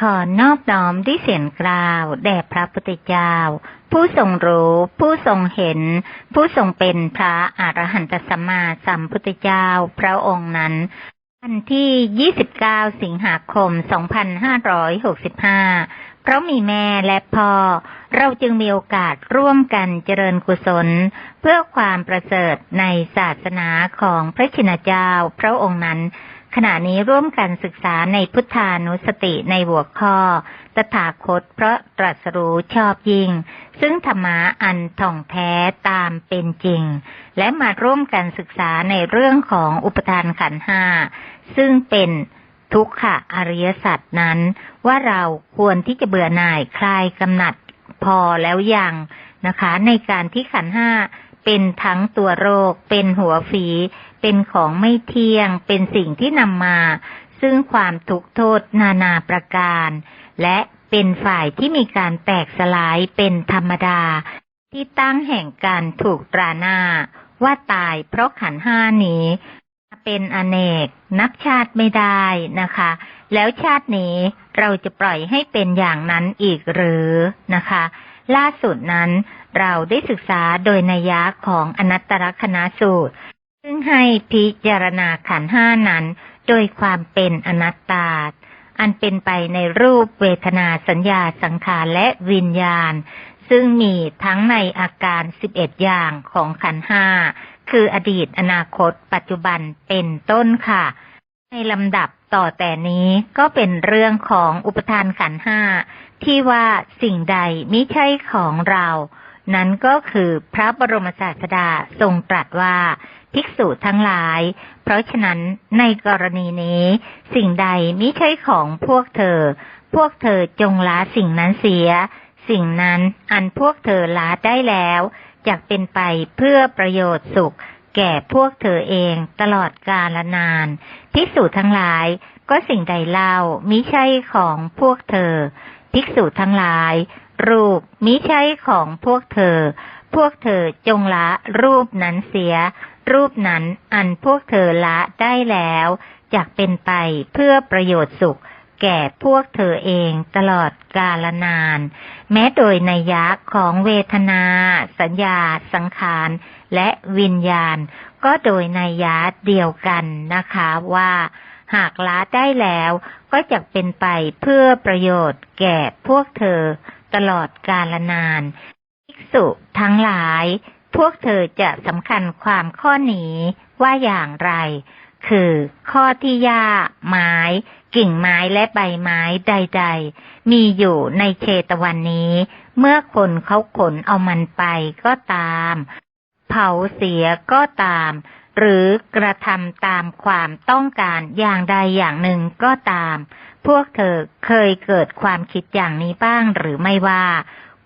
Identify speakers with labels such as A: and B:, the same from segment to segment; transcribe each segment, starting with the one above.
A: ขอนอบน้อมด้วยเสียงกล่าว แด่พระพุทธเจ้า ผู้ทรงรู้ ผู้ทรงเห็น ผู้ทรงเป็นพระอรหันตสัมมาสัมพุทธเจ้าพระองค์นั้น วันที่ 29 สิงหาคม 2565 เพราะมีแม่และพ่อ เราจึงมีโอกาสร่วมกันเจริญกุศล เพื่อความประเสริฐในศาสนาของพระชินเจ้าพระองค์นั้น ขณะนี้ร่วมกันศึกษาในพุทธานุสติในหัวข้อ ตถาคตเพราะตรัสรู้ชอบยิ่ง ซึ่งธรรมะอันท่องแท้ตามเป็นจริง และมาร่วมกันศึกษาในเรื่องของอุปทานขันห้า ซึ่งเป็นทุกขะอริยสัจนั้น ว่าเราควรที่จะเบื่อหน่ายคลายกำหนัดพอแล้วยังนะคะ ในการที่ขันห้าเป็นทั้งตัวโรค เป็นหัวฝี เป็นของไม่เที่ยง เป็นสิ่งที่นำมา ซึ่งความทุกข์โทษนานาประการ และเป็นฝ่ายที่มีการแตกสลายเป็นธรรมดา ที่ตั้งแห่งการถูกตราหน้า ว่าตายเพราะขันห้านี้ เป็นอเนก นับชาติไม่ได้นะคะ แล้วชาตินี้เราจะปล่อยให้เป็นอย่างนั้นอีกหรือนะคะล่าสุดนั้นเราได้ศึกษาโดยนัยยะของอนัตตลกนสูตร ซึ่งให้พิจารณาขันห้านั้น โดยความเป็นอนัตตา อันเป็นไปในรูปเวทนาสัญญาสังขารและวิญญาณ ซึ่งมีทั้งในอาการ11อย่างของขันห้าคืออดีตอนาคต ปัจจุบันเป็นต้นค่ะ ในลำดับต่อแต่นี้ก็เป็นเรื่องของอุปทานขันห้าที่ว่าสิ่งใดไมิใช่ของเรา นั้นก็คือพระบรมศาสดาทรงตรัสว่าภิกษุทั้งหลาย เพราะฉะนั้นในกรณีนี้ สิ่งใดมิใช่ของพวกเธอ พวกเธอจงละสิ่งนั้นเสีย สิ่งนั้นอันพวกเธอละได้แล้วจกเป็นไปเพื่อประโยชน์สุข แก่พวกเธอเองตลอดกาลนานภิกษุทั้งหลาย ก็สิ่งใดเล่ามิใช่ของพวกเธอภิกษุทั้งหลาย รูปมิใช่ของพวกเธอ พวกเธอจงละรูปนั้นเสีย รูปนั้นอันพวกเธอละได้แล้วจกเป็นไปเพื่อประโยชน์สุข แก่พวกเธอเองตลอดกาลนาน แม้โดยนัยยะของเวทนา สัญญา สังขารและวิญญาณ ก็โดยนัยยะเดียวกันนะคะว่าหากละได้แล้วก็จะเป็นไปเพื่อประโยชน์แก่พวกเธอ ตลอดกาลนาน ภิกษุทั้งหลาย พวกเธอจะสำคัญความข้อนี้ว่าอย่างไร คือข้อที่หญ้าไม้ กิ่งไม้และใบไม้ใด ๆ มีอยู่ในเชตวันนี้ เมื่อคนเขาขนเอามันไปก็ตาม เผาเสียก็ตามหรือกระทำตามความต้องการอย่างใดอย่างหนึ่งก็ตาม พวกเธอเคยเกิดความคิดอย่างนี้บ้างหรือไม่ว่า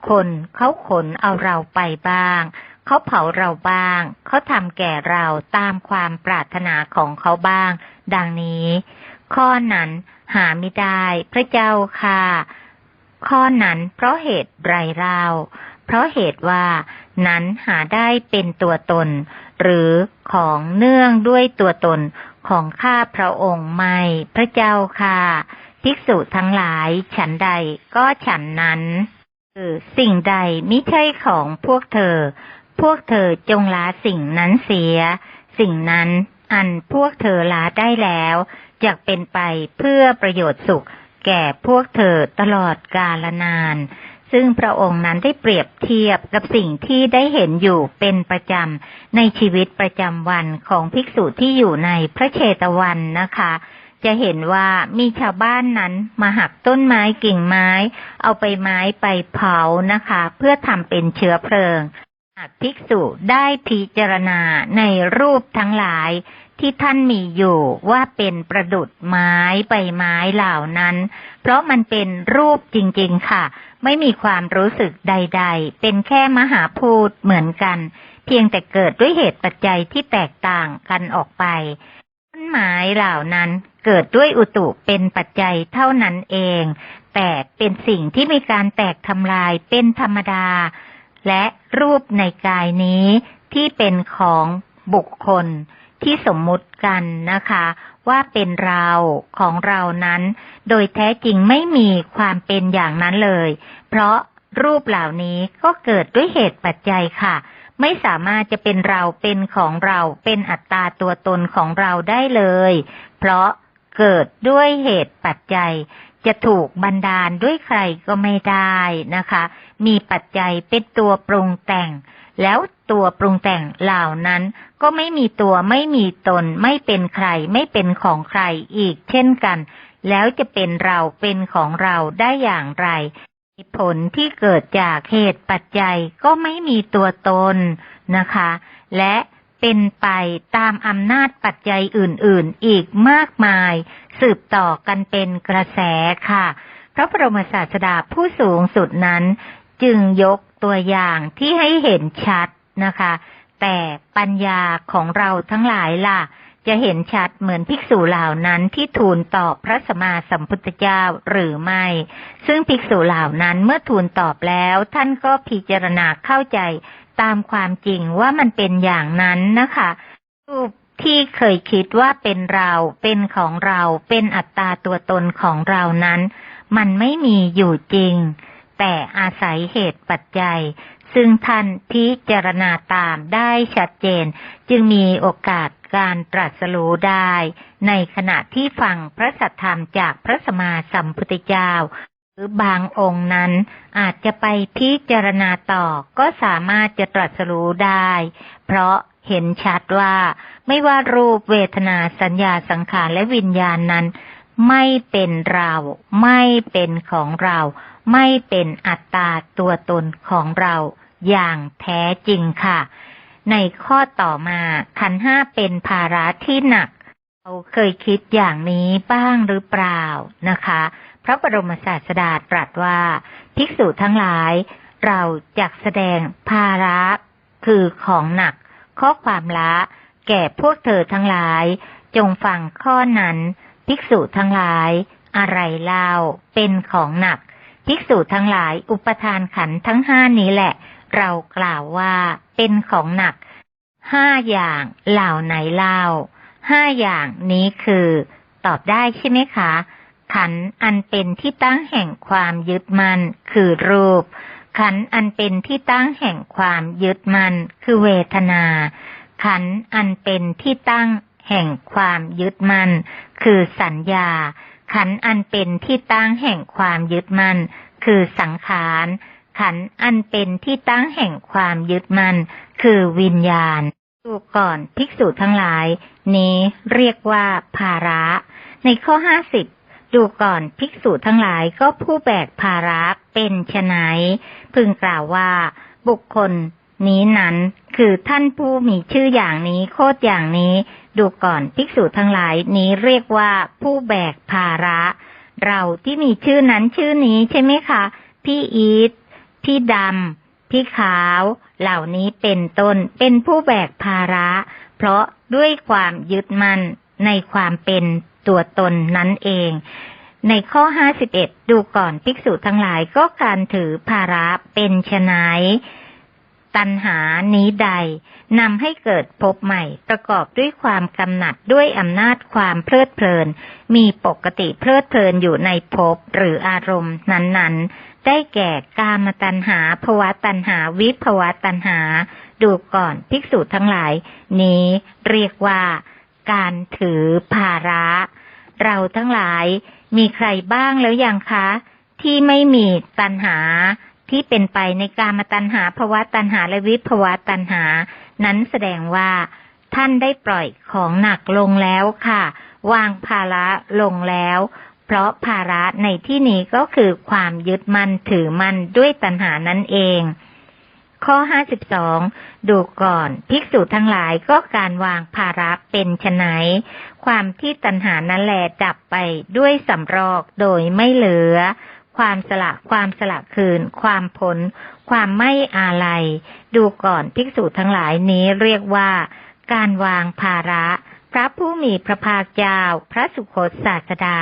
A: คนเขาขนเอาเราไปบ้าง เขาเผาเราบ้าง เขาทำแก่เราตามความปรารถนาของเขาบ้าง ดังนี้ ข้อนั้นหาไม่ได้พระเจ้าค่ะ ข้อนั้นเพราะเหตุไรเราเพราะเหตุว่านั้นหาได้เป็นตัวตน หรือของเนื่องด้วยตัวตนของข้าพระองค์ไม่ พระเจ้าค่ะ ภิกษุทั้งหลาย ฉันใดก็ฉันนั้นคือสิ่งใดมิใช่ของพวกเธอ พวกเธอจงละสิ่งนั้นเสีย สิ่งนั้นอันพวกเธอละได้แล้วจะเป็นไปเพื่อประโยชน์สุข แก่พวกเธอตลอดกาลนาน ซึ่งพระองค์นั้นได้เปรียบเทียบกับสิ่งที่ได้เห็นอยู่เป็นประจำในชีวิตประจำวันของภิกษุที่อยู่ในพระเชตวันนะคะ จะเห็นว่ามีชาวบ้านนั้นมาหักต้นไม้กิ่งไม้ เอาไปไม้ไปเผานะคะ เพื่อทำเป็นเชื้อเพลิงหากภิกษุได้พิจารณาในรูปทั้งหลายที่ท่านมีอยู่ว่าเป็นประดุดไม้ใบไม้เหล่านั้น เพราะมันเป็นรูปจริงๆค่ะ ไม่มีความรู้สึกใด ๆ เป็นแค่มหาพูดเหมือนกัน เพียงแต่เกิดด้วยเหตุปัจจัยที่แตกต่างกันออกไป ต้นไม้เหล่านั้นเกิดด้วยอุตุเป็นปัจจัยเท่านั้นเอง แต่เป็นสิ่งที่มีการแตกทำลายเป็นธรรมดา และรูปในกายนี้ที่เป็นของบุคคลที่สมมุติกันนะคะ ว่าเป็นเราของเรานั้น โดยแท้จริงไม่มีความเป็นอย่างนั้นเลย เพราะรูปเหล่านี้ก็เกิดด้วยเหตุปัจจัยค่ะ ไม่สามารถจะเป็นเราเป็นของเราเป็นอัตตาตัวตนของเราได้เลย เพราะเกิดด้วยเหตุปัจจัย จะถูกบันดาลด้วยใครก็ไม่ได้นะคะ มีปัจจัยเป็นตัวปรุงแต่ง แล้วตัวปรุงแต่งเหล่านั้น ก็ไม่มีตัวไม่มีตน ไม่เป็นใครไม่เป็นของใครอีกเช่นกัน แล้วจะเป็นเราเป็นของเราได้อย่างไร ผลที่เกิดจากเหตุปัจจัยก็ไม่มีตัวตนนะคะ และเป็นไปตามอำนาจปัจจัยอื่นๆ อีกมากมาย สืบต่อกันเป็นกระแสค่ะ พระบรมศาสดาผู้สูงสุดนั้น จึงยกตัวอย่างที่ให้เห็นชัดนะคะ แต่ปัญญาของเราทั้งหลายล่ะ จะเห็นชัดเหมือนภิกษุเหล่านั้นที่ทูลตอบพระสมมาสัมพุทธเจ้าหรือไม่ ซึ่งภิกษุเหล่านั้นเมื่อทูลตอบแล้ว ท่านก็พิจารณาเข้าใจตามความจริงว่ามันเป็นอย่างนั้นนะคะรูปที่เคยคิดว่าเป็นเราเป็นของเราเป็นอัตตาตัวตนของเรานั้น มันไม่มีอยู่จริง แต่อาศัยเหตุปัจจัย ซึ่งท่านพิจารณาตามได้ชัดเจน จึงมีโอกาสการตรัสรู้ได้ ในขณะที่ฟังพระสัทธรรมจากพระสมมาสัมพุทธเจ้า หรือบางองค์นั้นอาจจะไปพิจารณาต่อก็สามารถจะตรัสรู้ได้ เพราะเห็นชัดว่าไม่ว่ารูปเวทนาสัญญาสังขารและวิญญาณนั้น ไม่เป็นเรา ไม่เป็นของเรา ไม่เป็นอัตตาตัวตนของเราอย่างแท้จริงค่ะ ในข้อต่อมาขันห้าเป็นภาระที่หนัก เราเคยคิดอย่างนี้บ้างหรือเปล่านะคะ พระบรมศาสดาตรัสว่า ภิกษุทั้งหลาย เราจักแสดงภาระคือของหนัก ข้อความละแก่พวกเธอทั้งหลาย จงฟังข้อนั้น ภิกษุทั้งหลาย อะไรเล่าเป็นของหนัก ภิกษุทั้งหลายอุปทานขันทั้งห้านี้แหละ เรากล่าวว่าเป็นของหนักห้าอย่างเหล่าไหนเล่าห้าอย่างนี้คือ ตอบได้ใช่ไหมคะ ขันอันเป็นที่ตั้งแห่งความยึดมัน่นคือรูป ขันอันเป็นที่ตั้งแห่งความยึดมัน่นคือเวทนา ขันอันเป็นที่ตั้งแห่งความยึดมัน่นคือสัญญา ขันอันเป็นที่ตั้งแห่งความยึดมัน่น คือสังขาร ขันอันเป็นที่ตั้งแห่งความยึดมัน่น คือวิญญาณดูก่อนภิกษุทั้งหลาย นี้เรียกว่าภาระ ในข้อห้าสิบดูก่อนภิกษุทั้งหลายก็ผู้แบกภาระเป็นไฉนพึงกล่าวว่า บุคคล นี้นั้น คือท่านผู้มีชื่ออย่างนี้โคดอย่างนี้ ดูก่อนภิกษุทั้งหลายนี้เรียกว่าผู้แบกภาระ เราที่มีชื่อนั้นชื่อนี้ใช่ไหมคะ พี่อีทพี่ดำพี่ขาว เหล่านี้เป็นต้นเป็นผู้แบกภาระ เพราะด้วยความยึดมั่นในความเป็นตัวตนนั้นเองในข้อห้าสิบเอ็ดดูก่อนภิกษุทั้งหลายก็การถือภาระเป็นชนาย ตัณหานี้ใดนำให้เกิดภพใหม่ ประกอบด้วยความกำหนัดด้วยอำนาจความเพลิดเพลิน มีปกติเพลิดเพลินอยู่ในภพหรืออารมณ์นั้นๆ ได้แก่กามตัณหาภวะตัณหาวิภวะตัณหา ดูก่อนภิกษุทั้งหลาย นี้เรียกว่าการถือภาระ เราทั้งหลายมีใครบ้างแล้วยังคะ ที่ไม่มีตัณหา ที่เป็นไปในการมาตัณหาภวะตัณหาและวิภวะตัณหา นั้นแสดงว่า ท่านได้ปล่อยของหนักลงแล้วค่ะ วางภาระลงแล้ว เพราะภาระในที่นี้ก็คือความยึดมั่นถือมั่นด้วยตัณหานั่นเอง ข้อห้าสิบสองดูก่อน ภิกษุทั้งหลายก็การวางภาระเป็นไฉนความที่ตัณหานั้นแหลจับไปด้วยสำรอกโดยไม่เหลือ ความสละ ความสละคืน ความผลความไม่อาลัย ดูก่อนภิกษุทั้งหลายนี้เรียกว่า การวางภาระ พระผู้มีพระภาคเจ้า พระสุคตศาสดา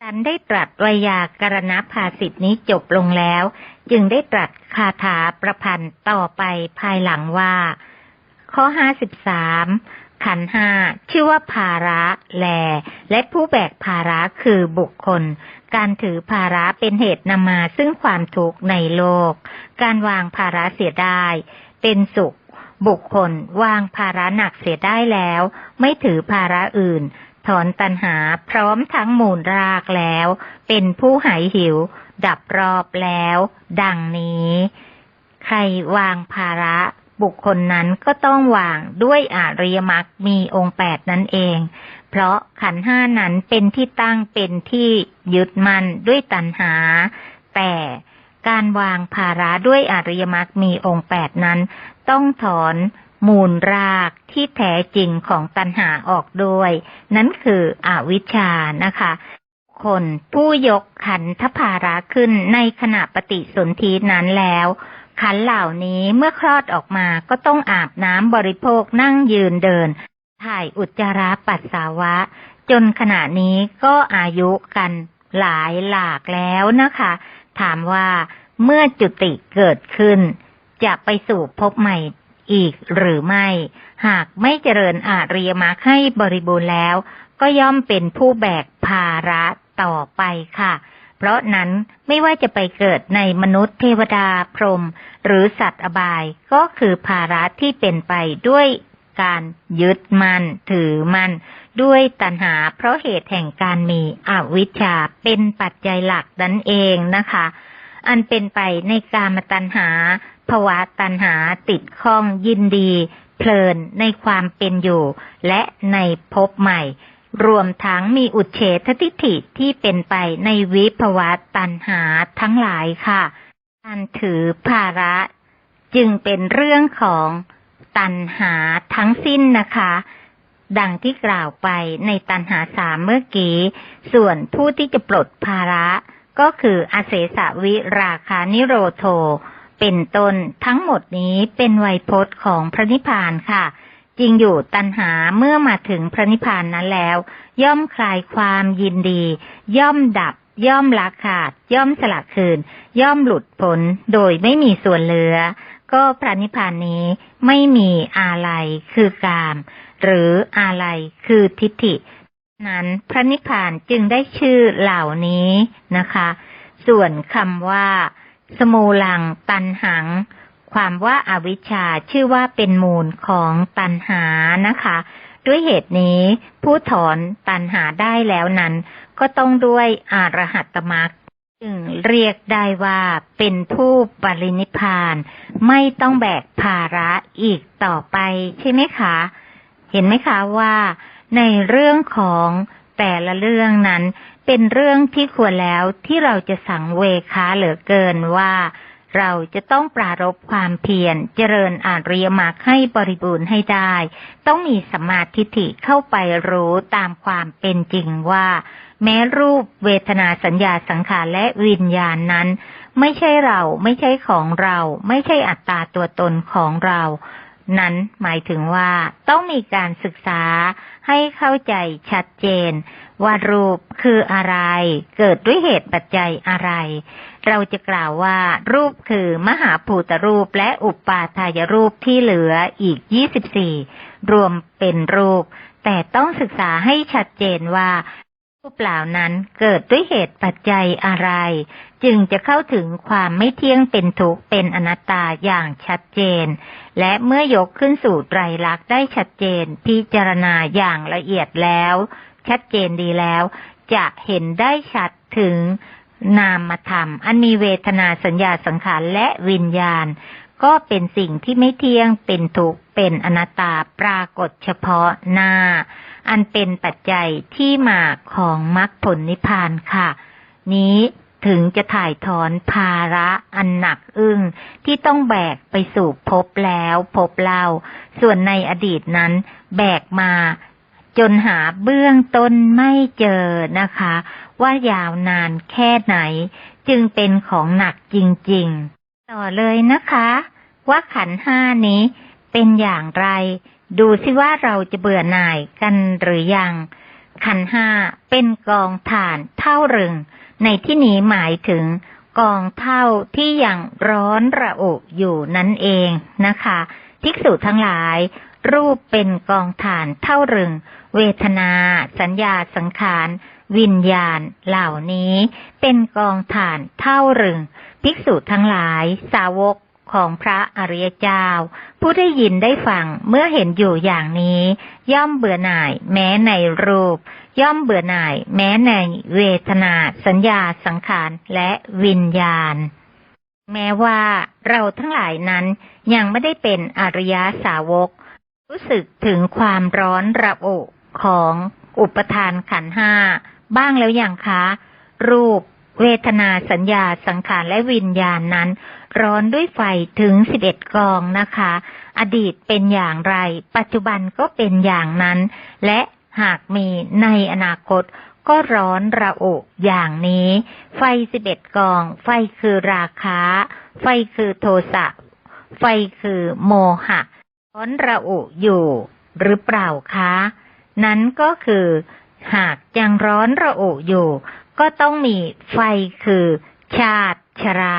A: ฉันได้ตรัสวยากรณภาสิทธินี้จบลงแล้ว จึงได้ตรัสคาถาประพันธ์ต่อไปภายหลังว่า ข้อห้าสิบสามขันห้าชื่อว่าภาระแล และผู้แบกภาระคือบุคคล การถือภาระเป็นเหตุนำมาซึ่งความทุกข์ในโลก การวางภาระเสียได้ เป็นสุข บุคคล วางภาระหนักเสียได้แล้ว ไม่ถือภาระอื่น ถอนตัณหาพร้อมทั้งมูลรากแล้ว เป็นผู้หายหิว ดับรอบแล้ว ดังนี้ ใครวางภาระบุคคลนั้นก็ต้องวางด้วยอาริยมรรคมีองค์แปดนั่นเอง เพราะขันห้านั้นเป็นที่ตั้งเป็นที่ยึดมันด้วยตัณหา แต่การวางภาระด้วยอริยมรรคมีองค์แปดนั้น ต้องถอนมูลรากที่แท้จริงของตัณหาออกด้วย นั่นคืออวิชชานะคะคนผู้ยกขันธภาระขึ้นในขณะปฏิสนธินั้นแล้ว ขันเหล่านี้เมื่อคลอดออกมาก็ต้องอาบน้ำบริโภคนั่งยืนเดิน ถ่ายอุจจาระปัสสาวะ จนขณะนี้ก็อายุกันหลายหลากแล้วนะคะ ถามว่าเมื่อจุติเกิดขึ้น จะไปสู่พบใหม่อีกหรือไม่ หากไม่เจริญอาเริยมรรคให้บริบูรณ์แล้ว ก็ย่อมเป็นผู้แบกภาระต่อไปค่ะ เพราะนั้นไม่ว่าจะไปเกิดในมนุษย์เทวดาพรหมหรือสัตว์อบายก็คือภาระที่เป็นไปด้วย การยึดมัน่นถือมัน่นด้วยตัณหาเพราะเหตุแห่งการมีอวิชชาเป็นปัจจัยหลักนั่นเองนะคะ อันเป็นไปในการมตัณหาภวะตัณหาติดข้องยินดี เพลินในความเป็นอยู่ และในภพใหม่ รวมทั้งมีอุเฉททิฏฐิที่เป็นไปในวิภวะตันหาทั้งหลายค่ะ การถือภาระจึงเป็นเรื่องของ ตันหาทั้งสิ้นนะคะ ดังที่กล่าวไปในตันหาสามเมื่อกี้ ส่วนผู้ที่จะปลดภาระ ก็คืออาเสสวิราคานิโรโท เป็นต้นทั้งหมดนี้เป็นไวยพจน์ของพระนิพพานค่ะจริงอยู่ตัณหาเมื่อมาถึงพระนิพพานนั้นแล้ว ย่อมคลายความยินดี ย่อมดับ ย่อมละขาด ย่อมสละคืน ย่อมหลุดพ้นโดยไม่มีส่วนเหลือ ก็พระนิพพานนี้ไม่มีอะไรคือกาม หรืออะไรคือทิฏฐิ นั้นพระนิพพานจึงได้ชื่อเหล่านี้นะคะ ส่วนคำว่า สมูลังตันหัง ความว่าอาวิชชาชื่อว่าเป็นมูลของตันหานะคะ ด้วยเหตุนี้ผู้ถอนตันหาได้แล้วนั้น ก็ต้องด้วยอารหัตมรรค จึงเรียกได้ว่าเป็นผู้ปรินิพาน ไม่ต้องแบกภาระอีกต่อไปใช่ไหมคะ เห็นไหมคะว่าในเรื่องของแต่ละเรื่องนั้น เป็นเรื่องที่ควรแล้วที่เราจะสังเวคาเหลือเกินว่า เราจะต้องปรารบความเพียรเจริญอารียมรรคให้บริบูรณ์ให้ได้ ต้องมีสมาธิิเข้าไปรู้ตามความเป็นจริงว่า แม้รูปเวทนาสัญญาสังขารและวิญญาณนั้น ไม่ใช่เราไม่ใช่ของเรา ไม่ใช่อัตตาตัวตนของเรา นั้นหมายถึงว่าต้องมีการศึกษาให้เข้าใจชัดเจน ว่ารูปคืออะไร เกิดด้วยเหตุปัจจัยอะไร เราจะกล่าวว่ารูปคือมหาภูตรูปและอุปาทายรูปที่เหลืออีก 24 รวมเป็นรูป แต่ต้องศึกษาให้ชัดเจนว่า รูปเหล่านั้นเกิดด้วยเหตุปัจจัยอะไร จึงจะเข้าถึงความไม่เที่ยงเป็นทุกข์เป็นอนัตตาอย่างชัดเจน และเมื่อยกขึ้นสู่ไตรลักษณ์ได้ชัดเจนพิจารณาอย่างละเอียดแล้ว ชัดเจนดีแล้ว จะเห็นได้ชัดถึงนามธรรม อันมีเวทนาสัญญาสังขารและวิญญาณ ก็เป็นสิ่งที่ไม่เที่ยงเป็นทุกข์เป็นอนัตตาปรากฏเฉพาะหน้า อันเป็นปัจจัยที่มาของมรรคผลนิพพานค่ะ นี้ถึงจะถ่ายถอนภาระอันหนักอึ้งที่ต้องแบกไปสู่พบแล้วพบเล่า ส่วนในอดีตนั้น แบกมาจนหาเบื้องต้นไม่เจอนะคะ ว่ายาวนานแค่ไหน จึงเป็นของหนักจริงๆ ต่อเลยนะคะ ว่าขันห้านี้เป็นอย่างไร ดูสิว่าเราจะเบื่อหน่ายกันหรือยัง ขันห้าเป็นกองฐานเท่ารึง ในที่นี้หมายถึงกองเท่าที่ยังร้อนระอุอยู่นั่นเองนะคะภิกษุทั้งหลาย รูปเป็นกองฐานเท่ารึง เวทนา สัญญาสังขาร วิญญาณเหล่านี้ เป็นกองฐานเท่ารึง ภิกษุทั้งหลาย สาวก ของพระอริยเจ้า ผู้ได้ยินได้ฟังเมื่อเห็นอยู่อย่างนี้ ย่อมเบื่อหน่าย แม้ในรูป ย่อมเบื่อหน่าย แม้ในเวทนา สัญญาสังขารและวิญญาณ แม้ว่าเราทั้งหลายนั้นยังไม่ได้เป็นอริยสาวก รู้สึกถึงความร้อนระอุของอุปทานขันห้าบ้างแล้วอย่างคะ รูปเวทนาสัญญาสังขารและวิญญาณนั้น ร้อนด้วยไฟถึงสิบเอ็ดกองนะคะ อดีตเป็นอย่างไร ปัจจุบันก็เป็นอย่างนั้น และหากมีในอนาคตก็ร้อนระอุอย่างนี้ ไฟสิบเอ็ดกอง ไฟคือราคะ ไฟคือโทสะ ไฟคือโมหะ ร้อนระอุอยู่หรือเปล่าคะ นั้นก็คือหากยังร้อนระอุอยู่ ก็ต้องมีไฟคือชาติชรา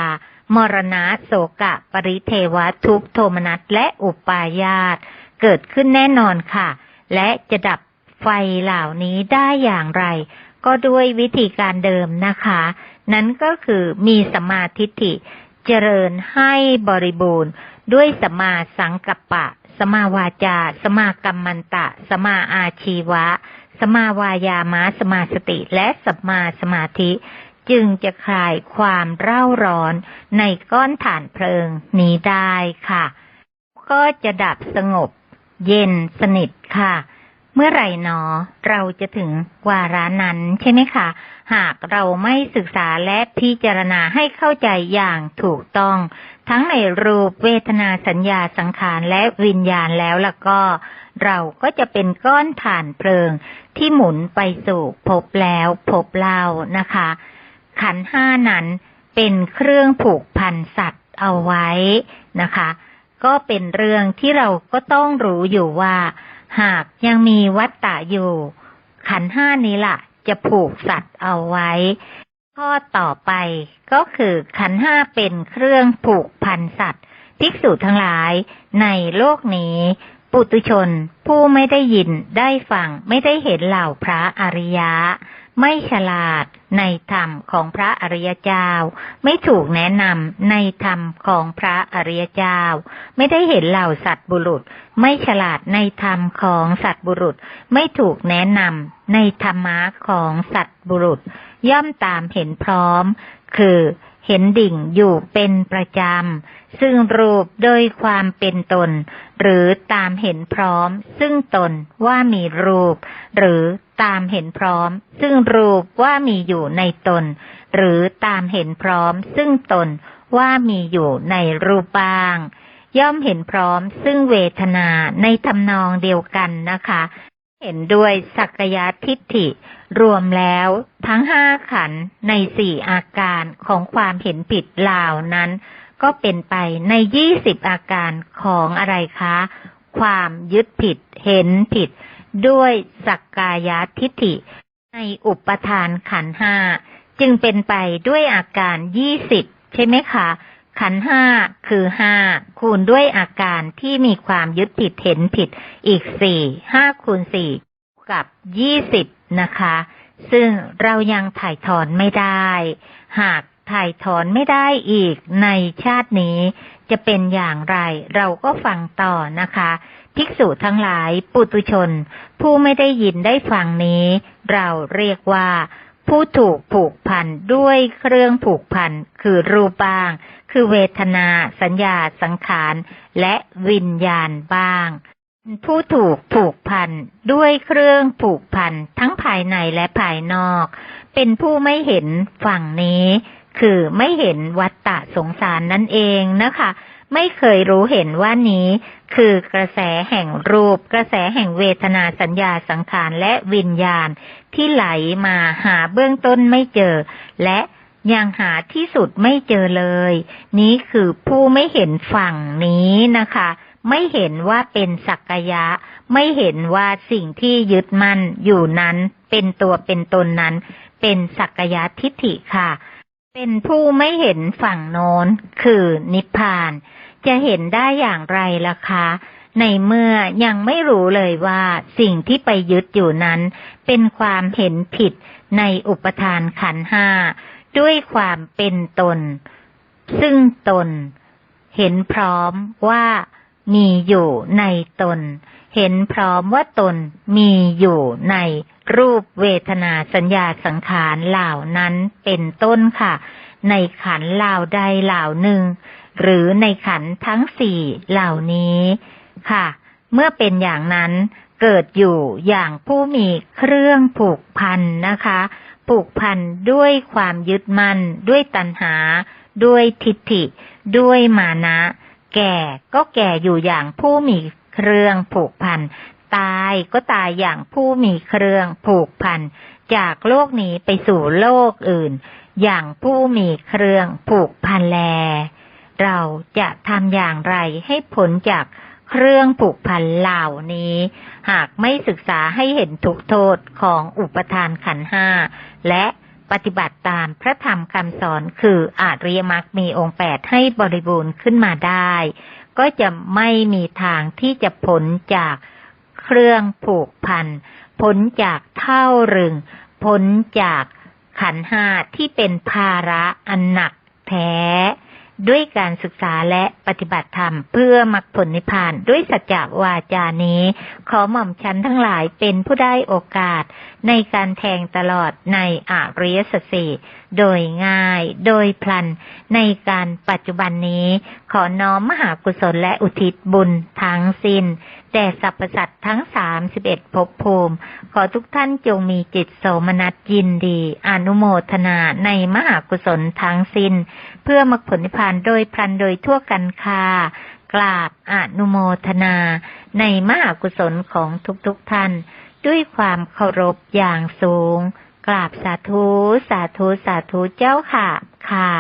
A: มรณะโสกะ ปริเทวะทุกโทมนัสและอุปาญาตเกิดขึ้นแน่นอนค่ะ และจะดับไฟเหล่านี้ได้อย่างไร ก็ด้วยวิธีการเดิมนะคะ นั้นก็คือมีสมาทิฐิ เจริญให้บริบูรณ์ ด้วยสมาสังกัปปะ สมาวาจา สมากัมมันตะ สมาอาชีวะ สมาวายามะ สมาสติ และสมมาสมาธิ จึงจะคลายความเร่าร้อนในก้อนฐานเพลิงนี้ได้ค่ะ ก็จะดับสงบ เย็นสนิทค่ะ เมื่อไหร่หนอเราจะถึงวาระนั้นใช่ไหมคะ หากเราไม่ศึกษาและพิจารณาให้เข้าใจอย่างถูกต้อง ทั้งในรูปเวทนาสัญญาสังขารและวิญญาณแล้วล่ะก็ เราก็จะเป็นก้อนถ่านเพลิงที่หมุนไปสู่พบแล้วพบเล่านะคะ ขันห้านั้นเป็นเครื่องผูกพันสัตว์เอาไว้นะคะ ก็เป็นเรื่องที่เราก็ต้องรู้อยู่ว่า หากยังมีวัตตะอยู่ ขันห้านี้ล่ะ จะผูกสัตว์เอาไว้ ข้อต่อไปก็คือขันห้าเป็นเครื่องผูกพันสัตว์ภิกษุทั้งหลายในโลกนี้ ปุตุชนผู้ไม่ได้ยินได้ฟังไม่ได้เห็นเหล่าพระอริยะ ไม่ฉลาดในธรรมของพระอริยเจ้า ไม่ถูกแนะนำในธรรมของพระอริยเจ้า ไม่ได้เห็นเหล่าสัตบุรุษ ไม่ฉลาดในธรรมของสัตบุรุษ ไม่ถูกแนะนำในธรรมะของสัตบุรุษ ย่อมตามเห็นพร้อม คือเห็นดิ่งอยู่เป็นประจำ ซึ่งรูปโดยความเป็นตน หรือตามเห็นพร้อม ซึ่งตนว่ามีรูป หรือ ตามเห็นพร้อม ซึ่งรูปว่ามีอยู่ในตน หรือตามเห็นพร้อม ซึ่งตนว่ามีอยู่ในรูปบ้าง ย่อมเห็นพร้อม ซึ่งเวทนาในทำนองเดียวกันนะคะ เห็นด้วยสักยะทิฏฐิ รวมแล้วทั้งห้าขันในสี่อาการของความเห็นผิดเหล่านั้น ก็เป็นไปในยี่สิบอาการของอะไรคะ ความยึดผิดเห็นผิด ด้วยสักกายทิฏฐิ ในอุปทานขันห้าจึงเป็นไปด้วยอาการยี่สิบใช่ไหมคะ ขันห้าคือห้าคูณด้วยอาการที่มีความยึดผิดเห็นผิดอีกสี่ห้าคูณสี่กับยี่สิบนะคะ ซึ่งเรายังถ่ายถอนไม่ได้ หากถ่ายถอนไม่ได้อีกในชาตินี้ จะเป็นอย่างไร เราก็ฟังต่อนะคะ ภิกษุทั้งหลาย ปุตุชน ผู้ไม่ได้ยินได้ฟังนี้ เราเรียกว่า ผู้ถูกผูกพันด้วยเครื่องผูกพันคือรูปบ้าง คือเวทนา สัญญาสังขารและวิญญาณบ้าง ผู้ถูกผูกพันด้วยเครื่องผูกพันทั้งภายในและภายนอก เป็นผู้ไม่เห็นฝั่งนี้ คือไม่เห็นวัตตะสงสารนั่นเองนะคะ ไม่เคยรู้เห็นว่านี้ คือกระแสแห่งรูป กระแสแห่งเวทนาสัญญาสังขารและวิญญาณ ที่ไหลมาหาเบื้องต้นไม่เจอ และยังหาที่สุดไม่เจอเลย นี้คือผู้ไม่เห็นฝั่งนี้นะคะ ไม่เห็นว่าเป็นสักยะ ไม่เห็นว่าสิ่งที่ยึดมั่นอยู่นั้น เป็นตัวเป็นตนนั้น เป็นสักกายทิฏฐิค่ะ เป็นผู้ไม่เห็นฝั่งโน้นคือนิพพาน จะเห็นได้อย่างไรล่ะคะ ในเมื่อยังไม่รู้เลยว่าสิ่งที่ไปยึดอยู่นั้น เป็นความเห็นผิดในอุปทานขันห้าด้วยความเป็นตน ซึ่งตน เห็นพร้อมว่ามีอยู่ในตน เห็นพร้อมว่าตนมีอยู่ในรูปเวทนาสัญญาสังขารเหล่านั้นเป็นต้นค่ะ ในขันเหล่าใดเหล่าหนึ่ง หรือในขันทั้งสี่เหล่านี้ค่ะ เมื่อเป็นอย่างนั้นเกิดอยู่อย่างผู้มีเครื่องผูกพันนะคะ ผูกพันด้วยความยึดมั่นด้วยตัณหา ด้วยทิฏฐิ ด้วยมานะ แก่ก็แก่อยู่อย่างผู้มี เครื่องผูกพัน ตายก็ตายอย่างผู้มีเครื่องผูกพัน จากโลกนี้ไปสู่โลกอื่น อย่างผู้มีเครื่องผูกพันแล เราจะทำอย่างไรให้ผลจากเครื่องผูกพันเหล่านี้ หากไม่ศึกษาให้เห็นทุกโทษของอุปทานขันห้าและปฏิบัติตามพระธรรมคำสอนคืออาริยมรรคมีองค์แปดให้บริบูรณ์ขึ้นมาได้ ก็จะไม่มีทางที่จะผลจากเครื่องผูกพันผลจากเท่ารึง ผลจากขันห้าที่เป็นภาระอันหนักแท้ ด้วยการศึกษาและปฏิบัติธรรมเพื่อมรรคผลนิพพานด้วยสัจจวาจานี้ ขอหม่อมชั้นทั้งหลายเป็นผู้ได้โอกาส ในการแทงตลอดในอริยสัจสี่โดยง่ายโดยพลันในการปัจจุบันนี้ ขอน้อมมหากุศลและอุทิศบุญทั้งสิ้นแต่สรรพสัตว์ทั้งสามสิบเอ็ดภพภูมิ ขอทุกท่านจงมีจิตโสมนัสยินดี อนุโมทนาในมหากุศลทั้งสิ้น เพื่อมรรคผลนิพพานโดยพลันโดยทั่วกันคากราบอนุโมทนา ในมหากุศลของทุกๆทท่าน ด้วยความเคารพอย่างสูง กราบสาธุ สาธุ สาธุเจ้าค่ะ ค่ะ